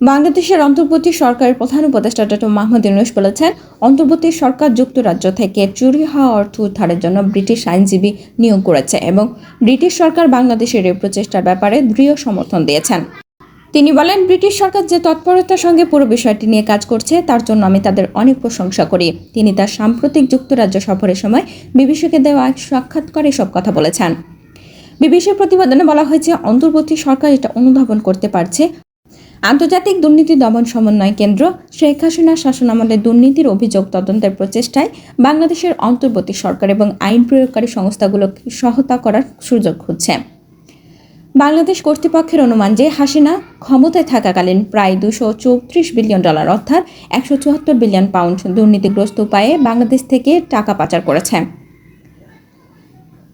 বাংলাদেশের অন্তর্বর্তী সরকারের প্রধান উপদেষ্টা ডক্টর মাহমুদ ইউনুস বলেছেন, অন্তর্বর্তী সরকার যুক্তরাজ্য থেকে চুরি হওয়া অর্থ উদ্ধারের জন্য ব্রিটিশ আইনজীবী নিয়োগ করেছে এবং ব্রিটিশ সরকার বাংলাদেশের এই প্রচেষ্টার ব্যাপারে দৃঢ় সমর্থন দিয়েছেন। তিনি বলেন, ব্রিটিশ সরকার যে তৎপরতার সঙ্গে পুরো বিষয়টি নিয়ে কাজ করছে, তার জন্য আমি তাদের অনেক প্রশংসা করি। তিনি তার সাম্প্রতিক যুক্তরাজ্য সফরের সময় বিবিসিকে দেওয়া এক সাক্ষাৎকারে এসব কথা বলেছেন। বিবিসির প্রতিবেদনে বলা হয়েছে, অন্তর্বর্তী সরকার এটা অনুধাবন করতে পারছে। আন্তর্জাতিক দুর্নীতি দমন সমন্বয় কেন্দ্র শেখ হাসিনার শাসনামলে দুর্নীতির অভিযোগ তদন্তের প্রচেষ্টায় বাংলাদেশের অন্তর্বর্তী সরকার এবং আইন প্রয়োগকারী সংস্থাগুলোকে সহায়তা করার সুযোগ খুঁজছে। বাংলাদেশ কর্তৃপক্ষের অনুমান যে হাসিনা ক্ষমতায় থাকাকালীন প্রায় দুশো চৌত্রিশ বিলিয়ন ডলার অর্থাৎ একশো চুয়াত্তর বিলিয়ন পাউন্ড দুর্নীতিগ্রস্ত উপায়ে বাংলাদেশ থেকে টাকা পাচার করেছে।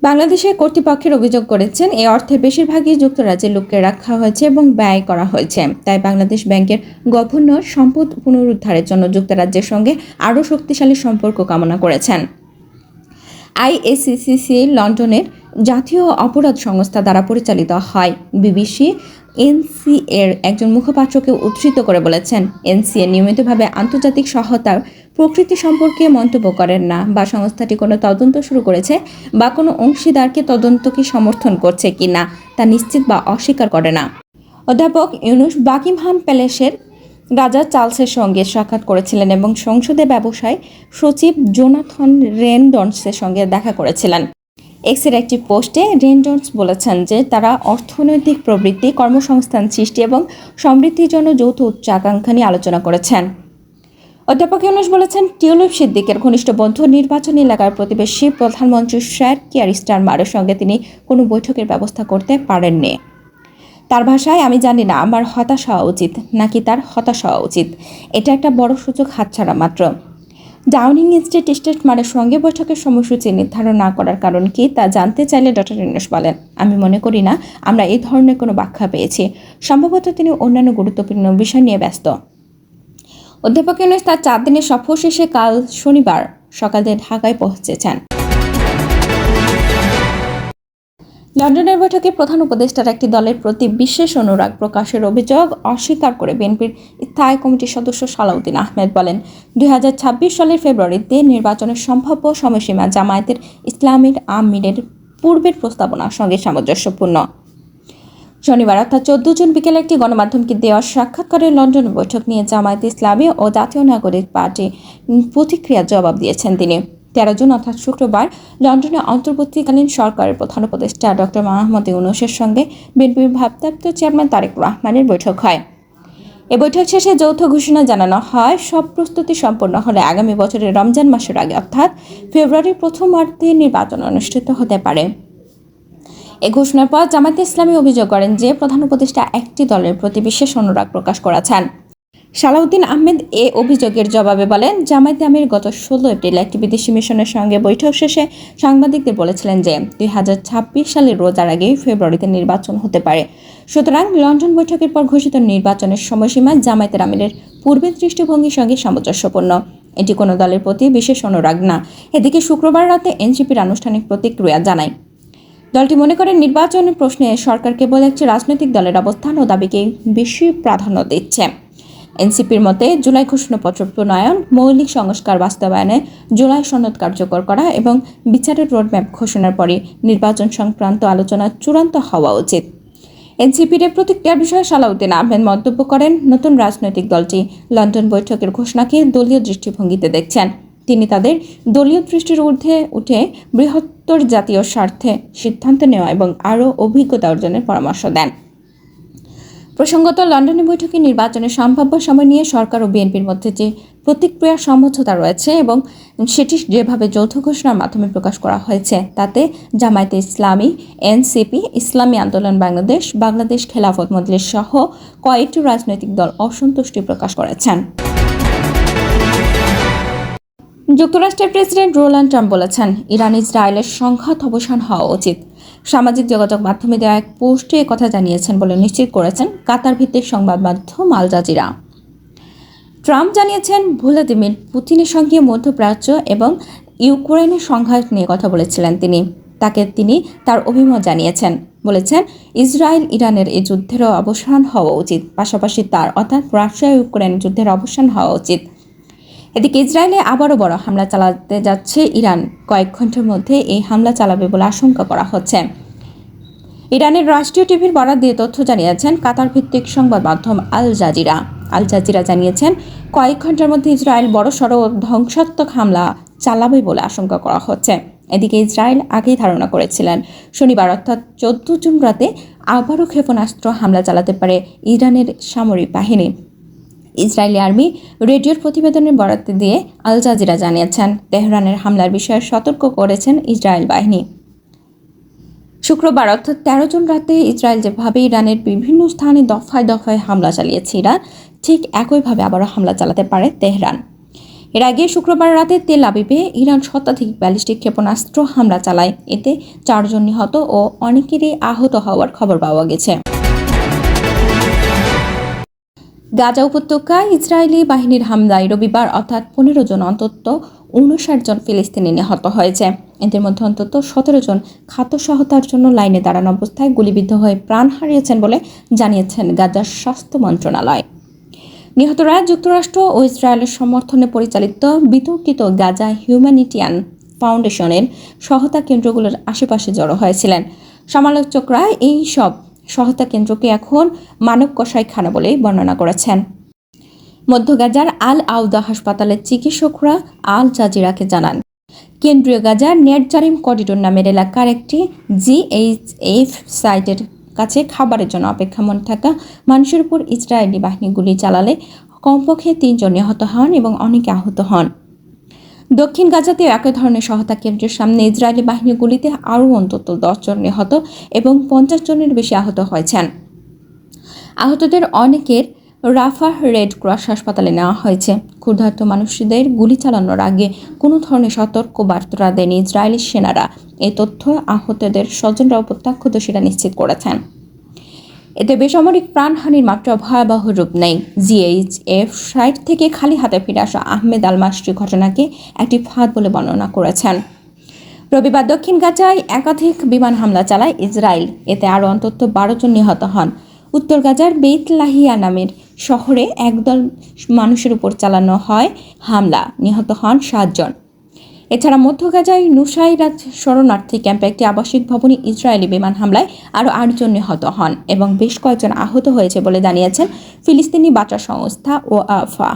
বাংলাদেশের কর্তৃপক্ষের অভিযোগ করেছেন এই অর্থের বেশিরভাগই যুক্তরাজ্যের লোককে রাখা হয়েছে এবং ব্যয় করা হয়েছে। তাই বাংলাদেশ ব্যাংকের গভর্নর সম্পদ পুনরুদ্ধারের জন্য যুক্তরাজ্যের সঙ্গে আরও শক্তিশালী সম্পর্ক কামনা করেছেন। আইএসিসিসি লন্ডনের জাতীয় অপরাধ সংস্থা দ্বারা পরিচালিত হয়। বিবিসি, এনসি এর একজন মুখপাত্রকে উদ্ধৃত করে বলেছেন এনসিএ নিয়মিতভাবে আন্তর্জাতিক সহায়তার প্রকৃতি সম্পর্কে মন্তব্য করেন না বা সংস্থাটি কোনো তদন্ত শুরু করেছে বা কোনো অংশীদারকে তদন্তকে সমর্থন করছে কি না তা নিশ্চিত বা অস্বীকার করে না। অধ্যাপক ইউনুস বাকিমহাম প্যালেসের রাজা চার্লসের সঙ্গে সাক্ষাৎ করেছিলেন এবং সংসদে ব্যবসায় সচিব জোনাথন রেনডনসের সঙ্গে দেখা করেছিলেন। এক্সের একটি পোস্টে রেনডনস বলেছেন যে তারা অর্থনৈতিক প্রবৃত্তি, কর্মসংস্থান সৃষ্টি এবং সমৃদ্ধির জন্য যৌথ উচ্চাকাঙ্ক্ষা নিয়ে আলোচনা করেছেন। অধ্যাপক ইউনুস বলেছেন টিউলিপ সিদ্দিকের ঘনিষ্ঠ বন্ধু নির্বাচনী এলাকার প্রতিবেশী প্রধানমন্ত্রী শেয়ার কিয়ার স্টারমারের সঙ্গে তিনি কোনো বৈঠকের ব্যবস্থা করতে পারেননি। তার ভাষায়, আমি জানি না, আমার হতাশ হওয়া উচিত, নাকি তার হতাশ হওয়া উচিত। এটা একটা বড় সুযোগ হাতছাড়া মাত্র। ডাউনিং স্ট্রিট স্টেটমারের সঙ্গে বৈঠকের সময়সূচি নির্ধারণ না করার কারণ কি, তা জানতে চাইলে ডক্টর ইউনুস বলেন, আমি মনে করি না, আমরা এই ধরনের কোনো ব্যাখ্যা পেয়েছি। সম্ভবত তিনি অন্যান্য গুরুত্বপূর্ণ বিষয় নিয়ে ব্যস্ত। অধ্যাপক ইউনুস তার চার দিনের সফর শেষে কাল শনিবার সকালে ঢাকায় পৌঁছেছেন। লন্ডনের বৈঠকে প্রধান উপদেষ্টার একটি দলের প্রতি বিশেষ অনুরাগ প্রকাশের অভিযোগ অস্বীকার করে বিএনপির স্থায়ী কমিটির সদস্য সালাউদ্দিন আহমেদ বলেন, দুই হাজার ছাব্বিশ সালের ফেব্রুয়ারিতে নির্বাচনের সম্ভাব্য সময়সীমা জামায়াতের ইসলামীর আমিরের পূর্বের প্রস্তাবনার সঙ্গে সামঞ্জস্যপূর্ণ। শনিবার অর্থাৎ চোদ্দ জুন বিকেলে একটি গণমাধ্যমকে দেওয়া সাক্ষাৎকারে লন্ডন বৈঠক নিয়ে জামায়াত ইসলামী ও জাতীয় নাগরিক পার্টি প্রতিক্রিয়ার জবাব দিয়েছেন তিনি। তেরো জুন অর্থাৎ শুক্রবার লন্ডনে অন্তর্বর্তীকালীন সরকারের প্রধান উপদেষ্টা ডক্টর মাহমুদ ইউনুসের সঙ্গে বিএনপির ভারপ্রাপ্ত চেয়ারম্যান তারেক রহমানের বৈঠক হয়। এ বৈঠক শেষে যৌথ ঘোষণা জানানো হয়, সব প্রস্তুতি সম্পন্ন হলে আগামী বছরের রমজান মাসের আগে অর্থাৎ ফেব্রুয়ারির প্রথমার্ধে নির্বাচন অনুষ্ঠিত হতে পারে। এ ঘোষণার পর জামায়াতে ইসলামী অভিযোগ করেন যে প্রধান উপদেষ্টা একটি দলের প্রতি বিশেষ অনুরাগ প্রকাশ করেছেন। সালাউদ্দিন আহমেদ এ অভিযোগের জবাবে বলেন, জামায়াতে আমির গত ষোলো এপ্রিল একটি বিদেশি মিশনের সঙ্গে বৈঠক শেষে সাংবাদিকদের বলেছিলেন যে দুই হাজার ছাব্বিশ সালের রোজার আগেই ফেব্রুয়ারিতে নির্বাচন হতে পারে। সুতরাং লন্ডন বৈঠকের পর ঘোষিত নির্বাচনের সময়সীমা জামায়াতের আমিরের পূর্বের দৃষ্টিভঙ্গির সঙ্গে সামঞ্জস্যপূর্ণ। এটি কোনো দলের প্রতি বিশেষ অনুরাগ না। এদিকে শুক্রবার রাতে এনসিপির আনুষ্ঠানিক প্রতিক্রিয়া জানায়। দলটি মনে করে নির্বাচনের প্রশ্নে সরকার কেবল একটি রাজনৈতিক দলের অবস্থান ও দাবিকে বেশি প্রাধান্য দিচ্ছে। এনসিপির মতে জুলাই ঘোষণাপত্র প্রণয়ন, মৌলিক সংস্কার বাস্তবায়নে জুলাই সনদ কার্যকর করা এবং বিচারের রোডম্যাপ ঘোষণার পরে নির্বাচন সংক্রান্ত আলোচনা চূড়ান্ত হওয়া উচিত। এনসিপির প্রতিক্রিয়ার বিষয়ে সালাউদ্দিন আহমেদ মন্তব্য করেন, নতুন রাজনৈতিক দলটি লন্ডন বৈঠকের ঘোষণাকে দলীয় দৃষ্টিভঙ্গিতে দেখছেন। তিনি তাদের দলীয় দৃষ্টির ঊর্ধ্বে উঠে বৃহত্তর জাতীয় স্বার্থে সিদ্ধান্ত নেওয়া এবং আরও অভিজ্ঞতা অর্জনের পরামর্শ দেন। প্রসঙ্গত, লন্ডনে বৈঠকে নির্বাচনের সম্ভাব্য সময় নিয়ে সরকার ও বিএনপির মধ্যে যে প্রতিক্রিয়া সমঝোতা রয়েছে এবং সেটি যেভাবে যৌথ ঘোষণার মাধ্যমে প্রকাশ করা হয়েছে, তাতে জামায়াতে ইসলামী, এনসিপি, ইসলামী আন্দোলন, বাংলাদেশ বাংলাদেশ খেলাফত মজলিস সহ কয়েকটি রাজনৈতিক দল অসন্তুষ্টি প্রকাশ করেছেন। যুক্তরাষ্ট্রের প্রেসিডেন্ট ডোনাল্ড ট্রাম্প বলেছেন, ইরান ইসরায়েলের সংঘাত অবসান হওয়া উচিত। সামাজিক যোগাযোগ মাধ্যমে দেওয়া এক পোস্টে কথা জানিয়েছেন বলে নিশ্চিত করেছেন কাতার ভিত্তিক সংবাদ মাধ্যম আল জাজিরা। ট্রাম্প জানিয়েছেন, ভ্লাদিমির পুতিনের সঙ্গে মধ্যপ্রাচ্য এবং ইউক্রেনের সংঘাত নিয়ে কথা বলেছিলেন তিনি। তাকে তিনি তার অভিমত জানিয়েছেন। বলেছেন, ইসরায়েল ইরানের এই যুদ্ধেরও অবসান হওয়া উচিত। পাশাপাশি তার অর্থাৎ রাশিয়া ইউক্রেন যুদ্ধের অবসান হওয়া উচিত। এদিকে ইসরায়েলে আবারও বড় হামলা চালাতে যাচ্ছে ইরান। কয়েক ঘণ্টার মধ্যে এই হামলা চালাবে বলে আশঙ্কা করা হচ্ছে। ইরানের রাষ্ট্রীয় টিভির বরাদ দিয়ে তথ্য জানিয়েছেন কাতার ভিত্তিক সংবাদ মাধ্যম আল জাজিরা। আল জাজিরা জানিয়েছেন, কয়েক ঘণ্টার মধ্যে ইসরায়েল বড়সড় ধ্বংসাত্মক হামলা চালাবে বলে আশঙ্কা করা হচ্ছে। এদিকে ইসরায়েল আগেই ধারণা করেছিলেন, শনিবার অর্থাৎ চোদ্দ জুন রাতে আবারও ক্ষেপণাস্ত্র হামলা চালাতে পারে ইরানের সামরিক বাহিনী। ইসরায়েলি আর্মি রেডিওর প্রতিবেদনের বরাত দিয়ে আল জাজিরা জানিয়েছেন, তেহরানের হামলার বিষয়ে সতর্ক করেছেন ইসরায়েল বাহিনী। শুক্রবার, অর্থাৎ তেরো জুন রাতে ইসরায়েল যেভাবে ইরানের বিভিন্ন স্থানে দফায় দফায় হামলা চালিয়েছে ইরান ঠিক একইভাবে আবারও হামলা চালাতে পারে তেহরান। এর আগে শুক্রবার রাতে তেল আবিবে ইরান শতাধিক ব্যালিস্টিক ক্ষেপণাস্ত্র হামলা চালায়। এতে চারজন নিহত ও অনেকেরই আহত হওয়ার খবর পাওয়া গেছে। গাজা উপত্যকায় ইসরায়েলি বাহিনীর হামলায় রবিবার অর্থাৎ পনেরো জন অন্তত উনষাট জন ফিলিস্তিনি নিহত হয়েছে। এদের মধ্যে অন্তত সতেরো জন খাদ্য সহায়তার জন্য লাইনে দাঁড়ানো অবস্থায় গুলিবিদ্ধ হয়ে প্রাণ হারিয়েছেন বলে জানিয়েছেন গাজার স্বাস্থ্য মন্ত্রণালয়। নিহতরা যুক্তরাষ্ট্র ও ইসরায়েলের সমর্থনে পরিচালিত বিতর্কিত গাজা হিউম্যানিটিয়ান ফাউন্ডেশনের সহায়তা কেন্দ্রগুলোর আশেপাশে জড়ো হয়েছিলেন। সমালোচকরা এই সব সহায়তা কেন্দ্রকে এখন মানব কষাইখানা বলে বর্ণনা করেছেন। মধ্য গাজার আল আউদা হাসপাতালের চিকিৎসকরা আল জাজিরাকে জানান, কেন্দ্রীয় গাজার নেটজারিম করিডোর নামের এলাকার একটি জিএইচএফ সাইটের কাছে খাবারের জন্য অপেক্ষামন থাকা মানুষের উপর ইসরায়েলি বাহিনী গুলি চালালে কমপক্ষে তিনজন নিহত হন এবং অনেকে আহত হন। দক্ষিণ গাজাতেও একই ধরনের সহায়তা কেন্দ্রের সামনে ইসরায়েলি বাহিনী গুলিতে আরও অন্তত দশজন নিহত এবং পঞ্চাশ জনের বেশি আহত হয়েছেন। আহতদের অনেকের রাফা রেড ক্রস হাসপাতালে নেওয়া হয়েছে। ক্ষুধার্ত মানুষদের গুলি চালানোর আগে কোনো ধরনের সতর্ক বার্তা দেয়নি ইসরায়েলি সেনারা। এ তথ্য আহতদের স্বজনরাও প্রত্যক্ষদর্শীরা নিশ্চিত করেছেন। এতে বেসামরিক প্রাণহানির মাত্রা ভয়াবহ রূপ নেই জিএইচএফ সাইট থেকে খালি হাতে ফিরে আসা আহমেদ আল মাসরি ঘটনাকে একটি ফাঁদ বলে বর্ণনা করেছেন। রবিবার দক্ষিণ গাজায় একাধিক বিমান হামলা চালায় ইসরায়েল। এতে আরও অন্তত বারো জন নিহত হন। উত্তর গাজার বেইত লাহিয়া নামের শহরে একদল মানুষের উপর চালানো হয় হামলা। নিহত হন সাতজন। এছাড়া মধ্য গাজায় নুসাইরাত শরণার্থী ক্যাম্পে একটি আবাসিক ভবনে ইসরায়েলি বিমান হামলায় আরও আটজন নিহত হন এবং বেশ কয়েকজন আহত হয়েছে বলে জানিয়েছেন ফিলিস্তিনি বার্তা সংস্থা ও আফা